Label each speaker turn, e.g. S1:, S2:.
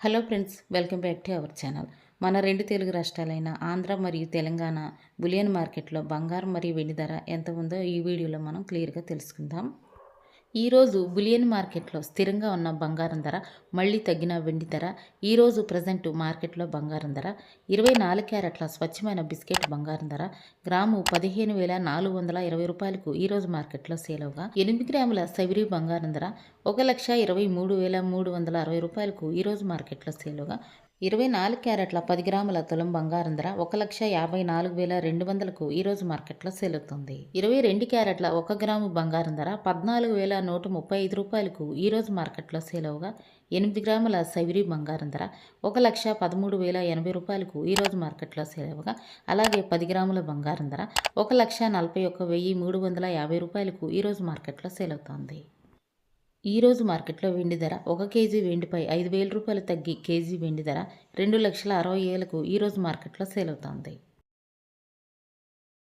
S1: Hello friends welcome back to our channel. మన రెండు తెలుగు రాష్ట్రాలైన ఆంధ్ర మరియు తెలంగాణ బులియన్ మార్కెట్లో బంగారం మరియు వెండి ధర ఎంత ఉందో ఈ వీడియోలో మనం క్లియర్గా తెలుసుకుందాం. ఈరోజు బులియన్ మార్కెట్లో స్థిరంగా ఉన్న బంగారం ధర మళ్ళీ తగ్గిన వెండి ధర ఈరోజు ప్రజెంట్ మార్కెట్లో బంగారం ధర ఇరవై నాలుగు క్యారెట్ల స్వచ్ఛమైన బిస్కెట్ బంగారం ధర గ్రాము పదిహేను వేల నాలుగు వందల ఇరవై రూపాయలకు ఈరోజు మార్కెట్లో సేల్ అవగా ఎనిమిది గ్రాముల సవిరి బంగారం ధర ఒక లక్ష ఇరవై మూడు వేల మూడు వందల అరవై రూపాయలకు ఈరోజు మార్కెట్లో సేల్ అవగా ఇరవై నాలుగు క్యారెట్ల పది గ్రాముల తులం బంగారం ధర ఒక లక్ష యాభై నాలుగు వేల రెండు వందలకు ఈరోజు మార్కెట్లో సెలుతుంది ఇరవై రెండు క్యారెట్ల ఒక గ్రాము బంగారం ధర పద్నాలుగు వేల నూట ముప్పై ఐదు రూపాయలకు ఈరోజు మార్కెట్లో సేల్ ఎనిమిది గ్రాముల సైవరీ బంగారం ధర ఒక లక్ష పదమూడు వేల ఎనభై రూపాయలకు ఈరోజు మార్కెట్లో సేల్ అలాగే పది గ్రాముల బంగారం ధర ఒక లక్ష నలభై ఒక్క వెయ్యి మూడు వందల యాభై రూపాయలకు ఈరోజు మార్కెట్లో సేల్ అవుతోంది ఈరోజు మార్కెట్లో వెండి ధర ఒక కేజీ వెండిపై ఐదు వేల రూపాయలు తగ్గి కేజీ వెండి ధర రెండు లక్షల అరవై ఏలకు ఈరోజు మార్కెట్లో సేల్ అవుతోంది.